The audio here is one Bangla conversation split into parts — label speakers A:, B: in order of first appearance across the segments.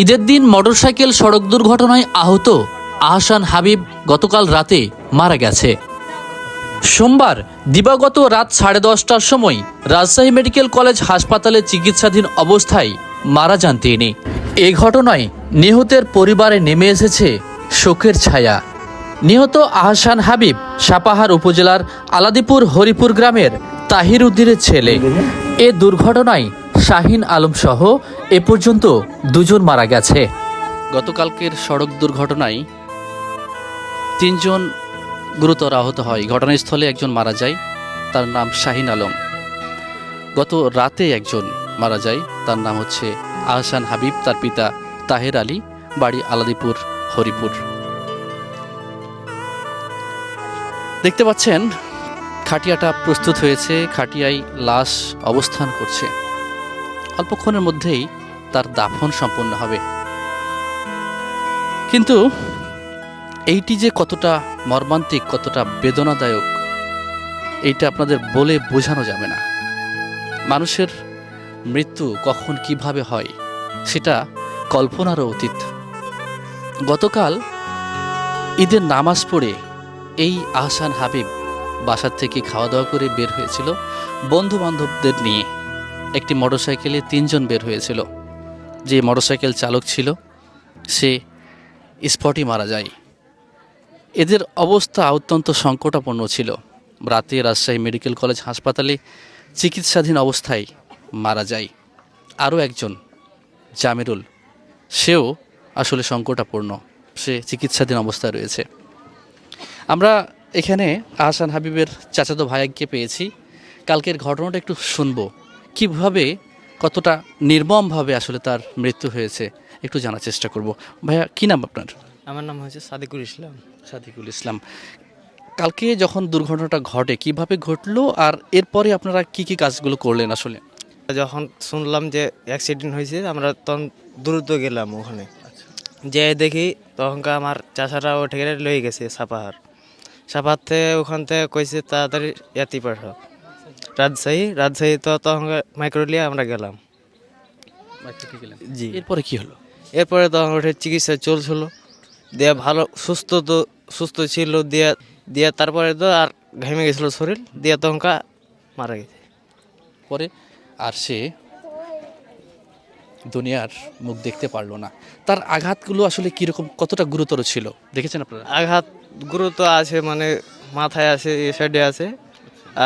A: ঈদের দিন মোটরসাইকেল সড়ক দুর্ঘটনায় আহত আহসান হাবিব গতকাল রাতে মারা গেছে। সোমবার, দিবাগত রাত সাড়ে দশটার সময় রাজশাহী মেডিকেল কলেজ হাসপাতালে চিকিৎসাধীন অবস্থায় মারা যান তিনি। এ ঘটনায় নিহতের পরিবারে নেমে এসেছে শোকের ছায়া। নিহত আহসান হাবিব সাপাহার উপজেলার আলাদিপুর হরিপুর গ্রামের তাহির উদ্দিনের ছেলে। এ দুর্ঘটনায় শাহিন আলম সহ এ পর্যন্ত দুজন মারা গেছে। গতকালকের সড়ক দুর্ঘটনায় তিনজন গুরুতর আহত হয়। ঘটনাস্থলে একজন মারা যায়, তার নাম শাহিন আলম। গত রাতে একজন মারা যায়, তার নাম হচ্ছে আহসান হাবিব, তার পিতা তাহের আলী, বাড়ি আলাদিপুর, হরিপুর। দেখতে পাচ্ছেন, খাটিয়াটা প্রস্তুত হয়েছে, খাটিয়ায় লাশ অবস্থান করছে। অল্পক্ষণের মধ্যেই তার দাফন সম্পন্ন হবে। কিন্তু এইটি যে কতটা মর্মান্তিক, কতটা বেদনাদায়ক, এইটা আপনাদের বলে বোঝানো যাবে না। মানুষের মৃত্যু কখন কীভাবে হয়, সেটা কল্পনারও অতীত। গতকাল ঈদের নামাজ পড়ে এই আহসান হাবিব বাসার থেকে খাওয়া দাওয়া করে বের হয়েছিল বন্ধু বান্ধবদের নিয়ে। একটি মোটরসাইকেলে তিনজন বের হয়েছিল। যে মোটরসাইকেল চালক ছিল, সে স্পটই মারা যায়। এদের অবস্থা অত্যন্ত সংকটাপন্ন ছিল। রাতে রাজশাহী মেডিকেল কলেজ হাসপাতালে চিকিৎসাধীন অবস্থায় মারা যায়। আরও একজন, জামিরুল, সেও আসলে সংকটাপূর্ণ। সে চিকিৎসাধীন অবস্থায় রয়েছে। আমরা এখানে আহসান হাবিবের চাচাতো ভাইকে পেয়েছি। কালকের ঘটনাটা একটু শুনব। কীভাবে কতটা নির্মমভাবে আসলে তার মৃত্যু হয়েছে একটু জানার চেষ্টা করব। ভাইয়া কী নাম আপনার?
B: আমার নাম হয়েছে সাদিকুল ইসলাম।
A: সাদিকুল ইসলাম। কালকে যখন দুর্ঘটনাটা ঘটে কীভাবে ঘটলো আর এরপরে আপনারা কি কি কাজগুলো করলেন আসলে?
B: যখন শুনলাম যে অ্যাক্সিডেন্ট হয়েছে আমরা তখন দ্রুত গেলাম ওখানে। যে দেখি তখনকার আমার চাচারা ওঠে গেলে লয়ে গেছে সাপাহার। সাপাহার থেকে ওখান থেকে কইছে তাড়াতাড়ি এতি পাঠাও। রাজশাহী রাজশাহী তো তখনকার মাইক্রোলিয়া আমরা গেলাম। জি।
A: এরপরে কি হলো?
B: এরপরে তখন ওঠে চিকিৎসা চলছিল। দিয়ে ভালো সুস্থ তো সুস্থ ছিল দিয়ে দিয়ে তারপরে তো আর ঘেমে গেছিল শরীর। দিয়ে তখনকার মারা গেছে।
A: পরে আর সে দুনিয়ার মুখ দেখতে পারল না। তার আঘাতগুলো আসলে কীরকম কতটা গুরুতর ছিল? দেখেছেন আপনারা?
B: আঘাত গুরুত্ব আছে মানে মাথায় আছে এ সাইডে আছে।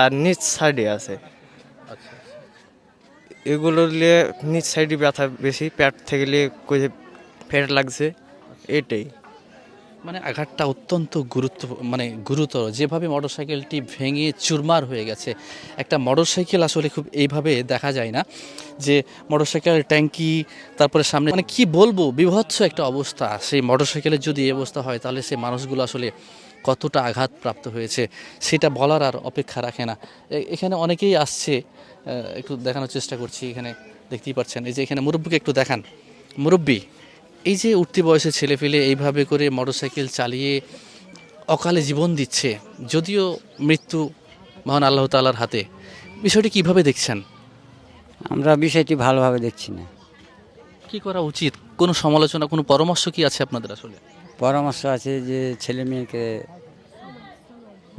B: আর নিচ সাইডে আছে। এগুলো নিয়ে নিচ সাইডে ব্যথা বেশি, পেট থেকে নিয়ে ফেট লাগছে, এটাই।
A: মানে আঘাতটা অত্যন্ত গুরুত্ব মানে গুরুতর। যেভাবে মোটরসাইকেলটি ভেঙে চুরমার হয়ে গেছে, একটা মোটরসাইকেল আসলে খুব এইভাবে দেখা যায় না যে মোটরসাইকেলের ট্যাঙ্কি, তারপরে সামনে মানে কি বলব, বিভৎস একটা অবস্থা। সেই মোটরসাইকেলের যদি এই অবস্থা হয়, তাহলে সেই মানুষগুলো আসলে কতটা আঘাত প্রাপ্ত হয়েছে সেটা বলার আর অপেক্ষা রাখে না। এখানে অনেকেই আসছে একটু দেখানোর চেষ্টা করছি এখানে দেখতেই পাচ্ছেন। এই যে এখানে মুরব্বীকে একটু দেখান। মুরব্বী এই যে উঠতি বয়সে ছেলে ফেলে এইভাবে করে মোটরসাইকেল চালিয়ে অকালে জীবন দিচ্ছে যদিও মৃত্যু মহান আল্লাহ তালার হাতে বিষয়টি কীভাবে দেখছেন?
C: আমরা বিষয়টি ভালোভাবে দেখছি না।
A: কি করা উচিত? কোনো সমালোচনা কোনো পরামর্শ কি আছে আপনাদের আসলে?
C: পরামর্শ আছে যে ছেলে মেয়েকে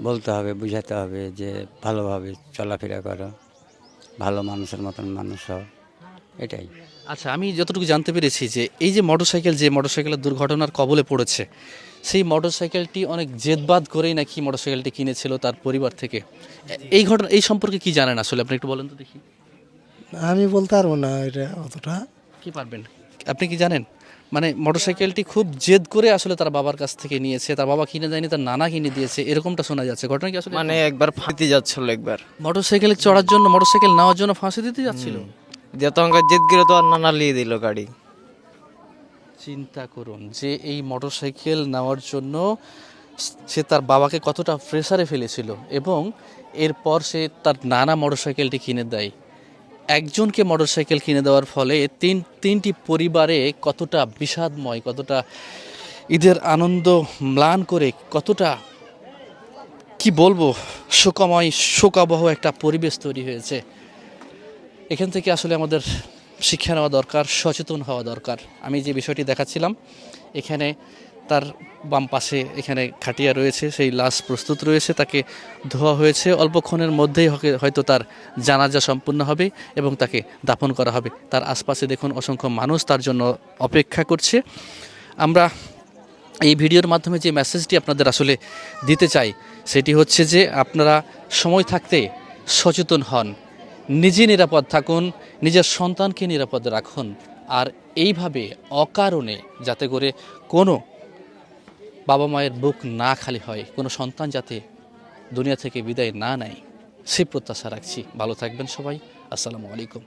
C: বলতে হবে বুঝাতে হবে যে ভালোভাবে চলাফেরা করো ভালো মানুষের মতন মানুষ হও। এটাই।
A: আচ্ছা আমি যতটুকু জানতে পেরেছি যে এই যে মোটরসাইকেল যে মোটরসাইকেলের দুর্ঘটনার কবলে পড়েছে সেই মোটরসাইকেলটি অনেক জেদবাদ করেই নাকি মোটরসাইকেলটি কিনেছিল তার পরিবার থেকে? এই ঘটনা এই সম্পর্কে কি জানেন আসলে? আপনি একটু বলেন তো দেখি।
D: আমি বলতে পারব না এটা অতটা।
A: কি পারবেন? আপনি কি জানেন? মানে মোটরসাইকেলটি খুব জেদ করে আসলে তার বাবার কাছ থেকে নিয়েছে তার বাবা কিনে দেয়নি তার নানা কিনে দিয়েছে এরকমটা শোনা যাচ্ছে। ঘটনা কি আসলে
B: মানে একবার ফাঁতি যাচ্ছিল একবার।
A: মোটরসাইকেলে চড়ার জন্য মোটরসাইকেল নেওয়ার জন্য ফাঁসি দিতে যাচ্ছিল?
B: দিয়ে তখনকার জেদ গিরে তো আর নানা লিয়ে দিল গাড়ি।
A: চিন্তা করুন যে এই মোটরসাইকেল নেওয়ার জন্য সে তার বাবাকে কতটা প্রেসারে ফেলেছিল এবং এরপর সে তার নানা মোটরসাইকেলটি কিনে দেয়। একজনকে মোটরসাইকেল কিনে দেওয়ার ফলে তিন, তিনটি পরিবারে কতটা বিষাদময়, কতটা ঈদের আনন্দ ম্লান করে কতটা, কি বলব, শোকময়, শোকাবহ একটা পরিবেশ তৈরি হয়েছে। এখান থেকে আসলে আমাদের শিক্ষা নেওয়া দরকার, সচেতন হওয়া দরকার। আমি যে বিষয়টি দেখাচ্ছিলাম, এখানে তার বাম পাশে এখানে খাটিয়া রয়েছে, সেই লাশ প্রস্তুত রয়েছে, তাকে ধোয়া হয়েছে। অল্পক্ষণের মধ্যেই হয়তো তার জানাজা সম্পূর্ণ হবে এবং তাকে দাফন করা হবে। তার আশপাশে দেখুন অসংখ্য মানুষ তার জন্য অপেক্ষা করছে। আমরা এই ভিডিওর মাধ্যমে যে মেসেজটি আপনাদের আসলে দিতে চাই, সেটি হচ্ছে যে আপনারা সময় থাকতে সচেতন হন। নিজে নিরাপদ থাকুন, নিজের সন্তানকে নিরাপদ রাখুন। আর এইভাবে অকারণে যাতে করে কোনো বাবা মায়ের বুক না খালি হয়, কোনো সন্তান যাতে দুনিয়া থেকে বিদায় না নেয়, সে প্রত্যাশা রাখছি। ভালো থাকবেন সবাই। আসসালামু আলাইকুম।